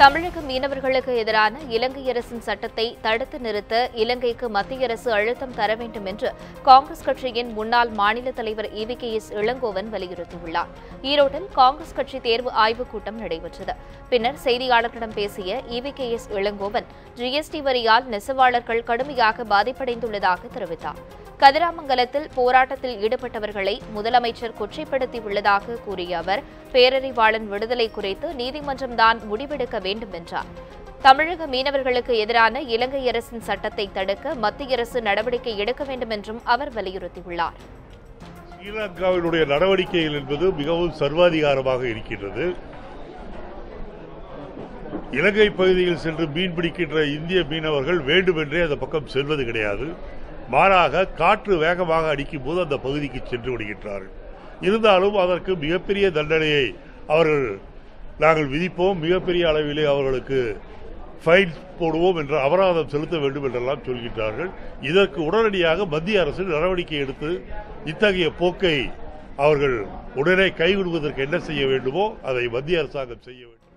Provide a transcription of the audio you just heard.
தமிழக மீனவர்களுக்கு எதிரான இலங்கை அரசின் சட்டத்தை தடுத்து நிறுத்த இலங்கைக்கு மத்திய அரசு அழுத்தம் தர வேண்டும் என்று காங்கிரஸ் கட்சியின் முன்னாள் மாநில தலைவர் இவி கே எஸ் இளங்கோவன் வலியுறுத்தியுள்ளார். ஈரோட்டில் காங்கிரஸ் கட்சி தேர்வு ஆய்வுக் கூட்டம் நடைபெற்றது. பின்னர் செய்தியாளர்களிடம் பேசிய இவி கே எஸ் இளங்கோவன் ஜிஎஸ்டி வரியால் நெசவாளர்கள் கடுமையாக பாதிப்படைந்துள்ளதாக தெரிவித்தார். கதிராமங்கலத்தில் போராட்டத்தில் ஈடுபட்டவர்களை முதலமைச்சர் கொச்சைப்படுத்தியுள்ளதாக கூறிய அவர் பேரறிவாளன் விடுதலை குறித்து நீதிமன்றம்தான் முடிவெடுக்க வேண்டும் என்றார். தமிழக மீனவர்களுக்கு எதிரான இலங்கை அரசின் சட்டத்தை தடுக்க மத்திய அரசு நடவடிக்கை எடுக்க வேண்டும் என்றும் அவர் வலியுறுத்தியுள்ளார். ஸ்ரீலங்காவினுடைய நடவடிக்கைகள் என்பது மிகவும் சர்வாதிகாரமாக இருக்கின்றது. இலங்கை பகுதியில் சென்று மீன் பிடிக்கின்ற இந்திய மீனவர்கள் வேண்டுமென்றே அந்த பக்கம் செல்வது கிடையாது. மாறாக காற்று வேகமாக அடிக்கும் போது அந்த பகுதிக்கு சென்று விடுகின்றார்கள். இருந்தாலும் அதற்கு மிகப்பெரிய தண்டனையை அவர்கள் நாங்கள் விதிப்போம். மிகப்பெரிய அளவிலே அவர்களுக்கு ஃபைன் போடுவோம் என்று அபராதம் செலுத்த வேண்டும் என்றெல்லாம் சொல்கின்றார்கள். இதற்கு உடனடியாக மத்திய அரசு நடவடிக்கை எடுத்து இத்தகைய போக்கை அவர்கள் உடனே கைவிடுவதற்கு என்ன செய்ய வேண்டுமோ அதை மத்திய அரசாங்கம் செய்ய வேண்டும்.